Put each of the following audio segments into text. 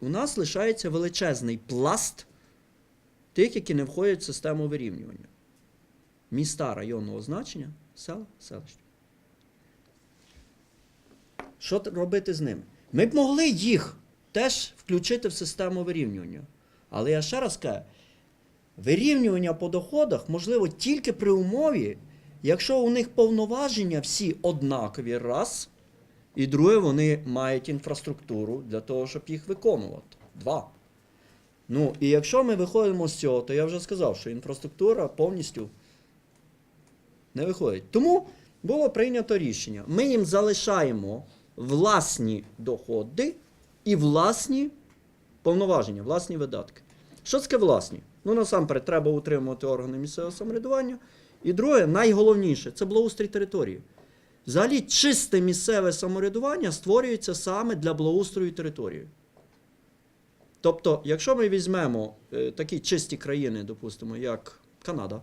у нас лишається величезний пласт тих, які не входять в систему вирівнювання. Міста районного значення, села, селища. Що робити з ними? Ми б могли їх теж включити в систему вирівнювання. Але я ще раз кажу, вирівнювання по доходах можливо тільки при умові, якщо у них повноваження всі однакові, раз, і друге, вони мають інфраструктуру для того, щоб їх виконувати. Два. Ну, і якщо ми виходимо з цього, то я вже сказав, що інфраструктура повністю не виходить. Тому було прийнято рішення. Ми їм залишаємо власні доходи і власні повноваження, власні видатки. Що таке власні? Ну, насамперед, треба утримувати органи місцевого самоврядування. І друге, найголовніше це благоустрій території. Взагалі, чисте місцеве самоврядування створюється саме для благоустрою території. Тобто, якщо ми візьмемо е, такі чисті країни, допустимо, як Канада,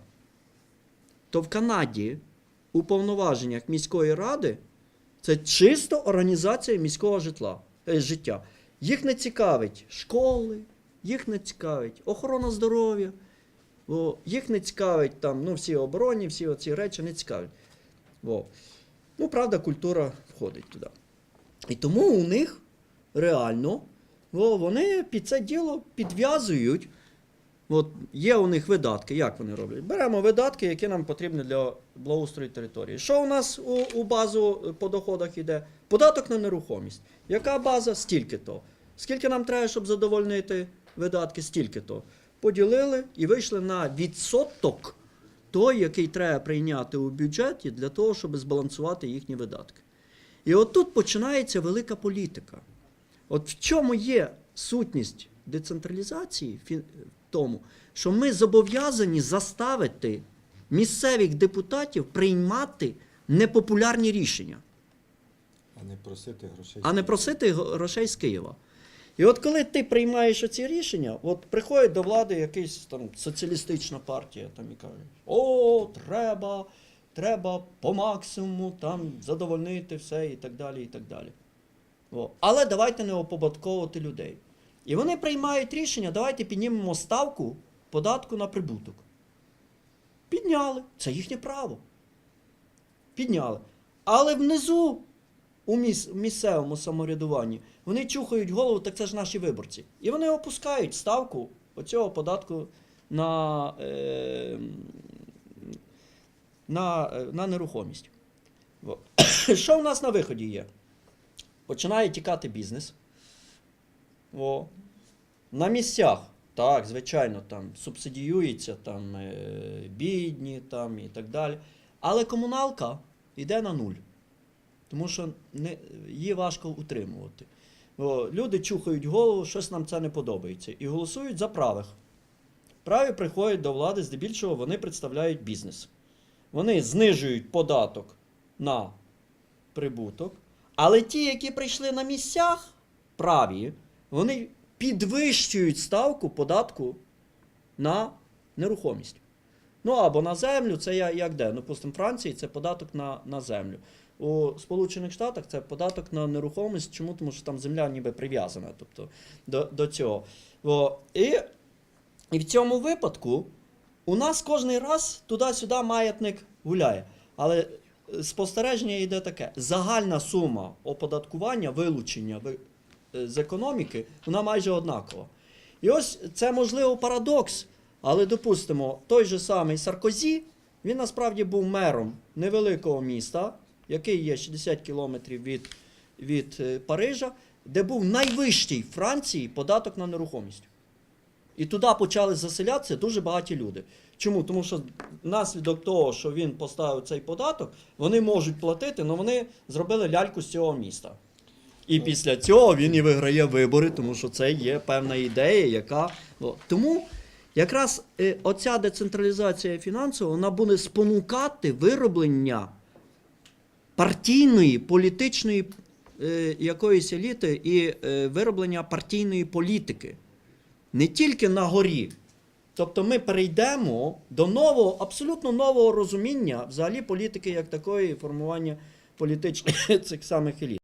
то в Канаді у повноваженнях міської ради це чисто організація міського житла, е, життя. Їх не цікавить школи, їх не цікавить охорона здоров'я, їх не цікавить там, ну, всі оборонні, всі оці речі не цікавлять. Ну, правда, культура входить туди. І тому у них реально вони під це діло підв'язують. От є у них видатки. Як вони роблять? Беремо видатки, які нам потрібні для благоустрою території. Що у нас у, у базу по доходах йде? Податок на нерухомість. Яка база? Стільки то. Скільки нам треба, щоб задовольнити видатки? Стільки то. Поділили і вийшли на відсоток той, який треба прийняти у бюджеті для того, щоб збалансувати їхні видатки. І от тут починається велика політика. От в чому є сутність децентралізації в тому, що ми зобов'язані заставити місцевих депутатів приймати непопулярні рішення, А не просити грошей. а не просити грошей з Києва. І от коли ти приймаєш оці рішення, от приходить до влади якась там соціалістична партія там і каже: о, треба, треба по максимуму там задовольнити все і так далі. і так далі. О. Але давайте не оподатковувати людей. І вони приймають рішення, давайте піднімемо ставку податку на прибуток. Підняли. Це їхнє право. Підняли. Але внизу, у міс- місцевому самоврядуванні, вони чухають голову, так це ж наші виборці. І вони опускають ставку оцього податку на, е, на, на нерухомість. Що в нас на виході є? Починає тікати бізнес. О. На місцях, так, звичайно, там субсидіюється там, е, бідні там, і так далі. Але комуналка йде на нуль. Тому що не, її важко утримувати. О, люди чухають голову, щось нам це не подобається. І голосують за правих. Праві приходять до влади, здебільшого вони представляють бізнес. Вони знижують податок на прибуток. Але ті, які прийшли на місцях праві, вони підвищують ставку податку на нерухомість. Ну або на землю, це як де? Ну, Допустимо, в Франції це податок на, на землю. У Сполучених Штатах це податок на нерухомість. Чому? Тому що там земля ніби прив'язана тобто, до, до цього. О, і, і в цьому випадку у нас кожний раз туди-сюди маятник гуляє. Але спостереження йде таке: загальна сума оподаткування, вилучення е, з економіки, вона майже однакова. І ось це можливо парадокс, але допустимо, той же самий Саркозі, він насправді був мером невеликого міста, який є 60 кілометрів від, від е, Парижа, де був найвищий в Франції податок на нерухомість. І туди почали заселятися дуже багаті люди. Чому? Тому що внаслідок того, що він поставив цей податок, вони можуть платити, але вони зробили ляльку з цього міста. І після цього він і виграє вибори, тому що це є певна ідея, яка. Тому якраз е, оця децентралізація фінансова вона буде спонукати вироблення партійної, політичної е, якоїсь еліти і е, вироблення партійної політики. Не тільки на горі. Тобто ми перейдемо до нового, абсолютно нового розуміння взагалі політики як такої, формування політичних цих самих еліт.